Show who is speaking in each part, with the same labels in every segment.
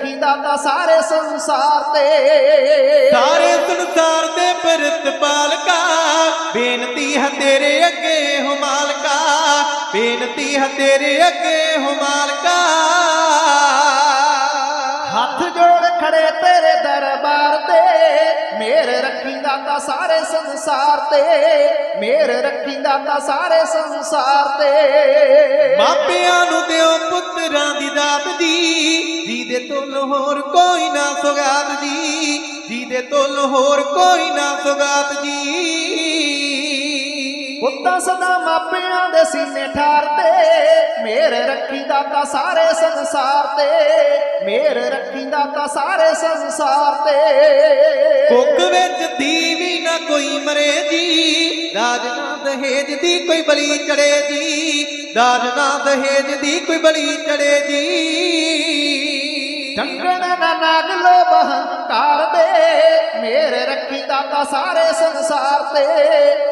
Speaker 1: ਰੱਖੀ ਦਾਤਾ ਸਾਰੇ ਸੰਸਾਰ ਤੇ।
Speaker 2: ਸਾਰੇ ਸੰਸਾਰ ਦੇ ਪ੍ਰਤਪਾਲਕਾ ਬੇਨਤੀ ਹੈ ਤੇਰੇ ਅੱਗੇ ਹੋ ਮਾਲਕਾ ਬੇਨਤੀ ਹੈ ਤੇਰੇ ਅੱਗੇ ਹੋ ਮਾਲਕਾ।
Speaker 1: ਹੱਥ ਜੋੜ ਖੜੇ ਤੇਰੇ ਦਰਬਾਰ ਤੇ ਮੇਰ ਰੱਖੀ ਦਾਤਾ ਸਾਰੇ ਸੰਸਾਰ ਤੇ ਮੇਰ ਰੱਖੀ ਦਾਤਾ ਸਾਰੇ ਸੰਸਾਰ ਤੇ।
Speaker 2: ਮਾਪਿਆਂ ਨੂੰ ਦਿਓ ਪੁੱਤਰਾਂ ਦੀ ਦਾਤ ਜੀ ਤੋਂ ਹੋਰ ਕੋਈ ਨਾ ਸੁਗਾਤ ਜੀ ਜਿਹਦੇ ਤੋਂ ਹੋਰ ਕੋਈ ਨਾ ਸੁਗਾਤ ਜੀ।
Speaker 1: ਪੁੱਤਾਂ ਸਦਾ ਮਾਪਿਆਂ ਦੇ ਸੀਨੇ ਠਾਰਦੇ ਮੇਰ ਰੱਖੀ ਦਾਤਾ ਸਾਰੇ ਸੰਸਾਰ ਤੇ ਮੇਰ ਰੱਖੀ ਦਾਤਾ ਸਾਰੇ ਸੰਸਾਰ ਤੇ।
Speaker 2: ਕੁੱਕ ਵਿੱਚ ਦੀਵੀ ਨਾ ਕੋਈ ਮਰੇ ਜੀ ਦਾਜ ਨਾ ਦਹੇਜ ਦੀ ਕੋਈ ਬਲੀ ਚੜੇ ਜੀ ਦਾਜ ਨਾ ਦਹੇਜ ਦੀ ਕੋਈ ਬਲੀ ਚੜੇ ਜੀ।
Speaker 1: ਜੰਗਣ ਨਾ ਨਾਗ ਦੇ। ਮੇਰ ਰੱਖੀ ਦਾਤਾ ਸਾਰੇ ਸੰਸਾਰ ਤੇ।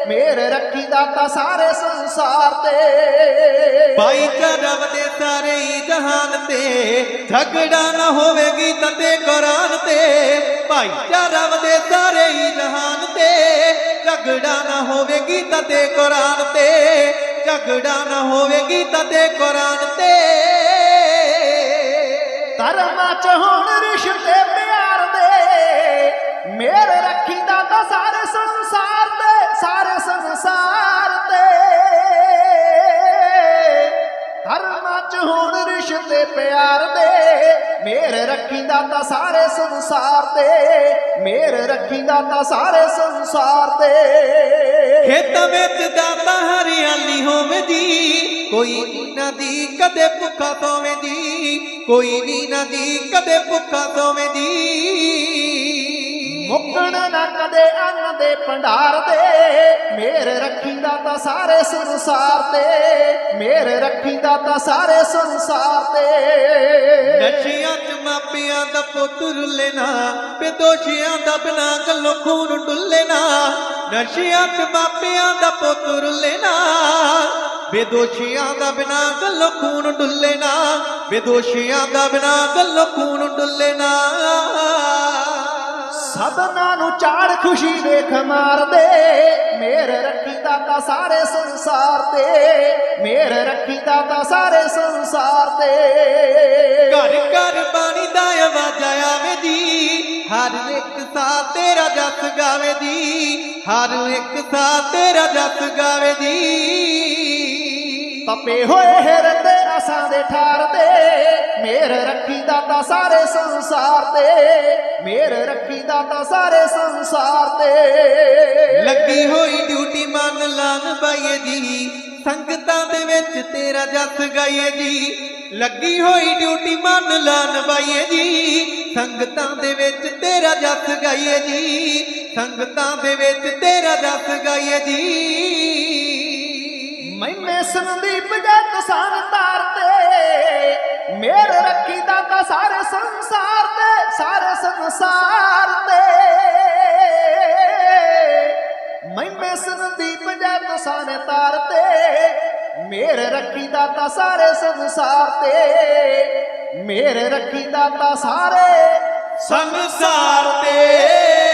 Speaker 1: ਮੇਰ ਰੱਖੀ ਦਾਤਾ ਸਾਰੇ ਸੰਸਾਰ ਤੇ।
Speaker 2: ਭਾਈਚਾਰਾ ਵਦੇ ਸਾਰੇ ਜਹਾਨ ਤੇ, ਝਗੜਾ ਨਾ ਹੋਵੇਗੀ ਤਤੇ ਕੁਰਾਨ ਤੇ। ਭਾਈਚਾਰਾ ਵਦੇ ਸਾਰੇ ਹੀ ਜਹਾਨ ਤੇ, ਝਗੜਾ ਨਾ ਹੋਵੇਗੀ ਤਤੇ ਕੁਰਾਨ ਤੇ। ਝਗੜਾ ਨਾ ਹੋਵੇਗੀ ਤਤੇ ਕੁਰਾਨ
Speaker 1: ਚ ਹੁਣ ਰਿਸ਼ਤੇ ਪਿਆਰ ਦੇ। ਮੇਰ ਰੱਖੀਦਾ ਤਾਂ ਸਾਰੇ ਸੰਸਾਰ ਤੇ ਸਾਰੇ ਸੰਸਾਰ ਤੇ ਧਰਮਾਂ ਚ ਹੁਣ ਰਿਸ਼ਤੇ ਪਿਆਰ ਦੇ। ਮੇਰ ਰੱਖੀਦਾ ਦਾਤਾ ਸਾਰੇ ਸੰਸਾਰ ਤੇ ਮੇਰ ਰੱਖੀਦਾ ਤਾਂ ਸਾਰੇ ਸੰਸਾਰ ਤੇ
Speaker 2: ਖੇਤਾਂ ਵਿੱਚ ਦਾਤਾ ਹਰਿਆਲੀ ਹੋਵੇ ਜੀ ਕੋਈ ਵੀ ਨਾ ਦੀ ਕਦੇ ਭੁੱਖਾ ਸੋਵੇ ਜੀ ਕੋਈ ਵੀ ਨਾ ਦੀ ਕਦੇ ਭੁੱਖਾ ਸੋਵੇ ਜੀ
Speaker 1: ਮੁੱਕਣ ਨਾ ਕਦੇ ਅੰਨ ਦੇ ਭੰਡਾਰ ਦੇ ਮੇਰ ਰੱਖੀ ਦਾਤਾ ਸਾਰੇ ਸੰਸਾਰ ਤੇ। ਮੇਰ ਰੱਖੀ ਦਾਤਾ ਸਾਰੇ ਸੰਸਾਰ ਤੇ।
Speaker 2: ਨਸ਼ਿਆਂ 'ਚ ਮਾਪਿਆਂ ਦਾ ਪੁੱਤ ਰੁੱਲੇਨਾ ਬੇਦੋਸ਼ੀਆਂ ਦਾ ਬਿਨਾ ਗੱਲੋਂ ਖੂਨ ਡੁੱਲੇਨਾ ਨਸ਼ਿਆਂ 'ਚ ਮਾਪਿਆਂ ਦਾ ਪੁੱਤ ਰੁੱਲੇਨਾ ਬੇਦੋਸ਼ੀਆਂ ਦਾ ਬਿਨਾ ਗੱਲੋਂ ਖੂਨ ਡੁੱਲੇਨਾ ਬੇਦੋਸ਼ੀਆਂ ਦਾ ਬਿਨਾ ਗੱਲੋਂ ਖੂਨ ਡੁੱਲੇਨਾ
Speaker 1: ਸਭਨਾਂ ਨੂੰ ਚਾੜ ਖੁਸ਼ੀ ਦੇਖ ਮਾਰਦੇ ਮੇਰ ਰੱਖੀ ਦਾਤਾ ਸਾਰੇ ਸੰਸਾਰ ਤੇ। ਮੇਰ ਰੱਖੀ ਦਾਤਾ ਸਾਰੇ ਸੰਸਾਰ ਤੇ।
Speaker 2: ਘਰ ਘਰ ਬਾਣੀ ਦਾ ਆਵਾਜ਼ ਆਵੇ ਜੀ ਹਰ ਇੱਕ ਸਾਹ ਤੇਰਾ ਜਸ ਗਾਵੇ ਜੀ ਹਰ ਇੱਕ ਸਾਹ ਤੇਰਾ ਜਸ ਗਾਵੇ ਜੀ।
Speaker 1: ਤਪੇ ਹੋਏ ਹਿਰਦੇ ਅਸਾਂ ਦੇ ਠਾਰ ਤੇ, ਮੇਰ ਰੱਖੀ ਦਾਤਾ ਸਾਰੇ ਸੰਸਾਰ ਤੇ, ਮੇਰ ਰੱਖੀ ਦਾਤਾ ਸਾਰੇ ਸੰਸਾਰ ਤੇ।
Speaker 2: ਲੱਗੀ ਹੋਈ ਡਿਊਟੀ ਮੰਨ ਲਾਨ ਬਾਈਏ ਜੀ, ਸੰਗਤਾਂ ਦੇ ਵਿੱਚ ਤੇਰਾ ਜਸ ਗਾਈਏ ਜੀ। ਲੱਗੀ ਹੋਈ ਡਿਊਟੀ ਮੰਨ ਲਾਨ ਬਾਈਏ ਜੀ, ਸੰਗਤਾਂ ਦੇ ਵਿੱਚ ਤੇਰਾ ਜਸ ਗਾਈਏ ਜੀ। ਸੰਗਤਾਂ ਦੇ ਵਿੱਚ ਤੇਰਾ ਜਸ ਗਾਈਏ ਜੀ।
Speaker 1: ਸੰਦੀਪ ਜੱਟ ਸਾਨ ਤਾਰ ਤੇ। ਮੇਰ ਰੱਖੀ ਦਾਤਾ ਸਾਰੇ ਸੰਸਾਰ ਤੇ, ਸਾਰੇ ਸੰਸਾਰ ਤੇ। ਮੈਨੇ ਸੰਦੀਪ ਜੱਟ ਸਾਨ ਤਾਰ ਤੇ, ਮੇਰ ਰੱਖੀ ਦਾਤਾ ਸਾਰੇ ਸੰਸਾਰ ਤੇ। ਮੇਰ ਰੱਖੀ ਦਾਤਾ ਸਾਰੇ
Speaker 2: ਸੰਸਾਰ ਤੇ।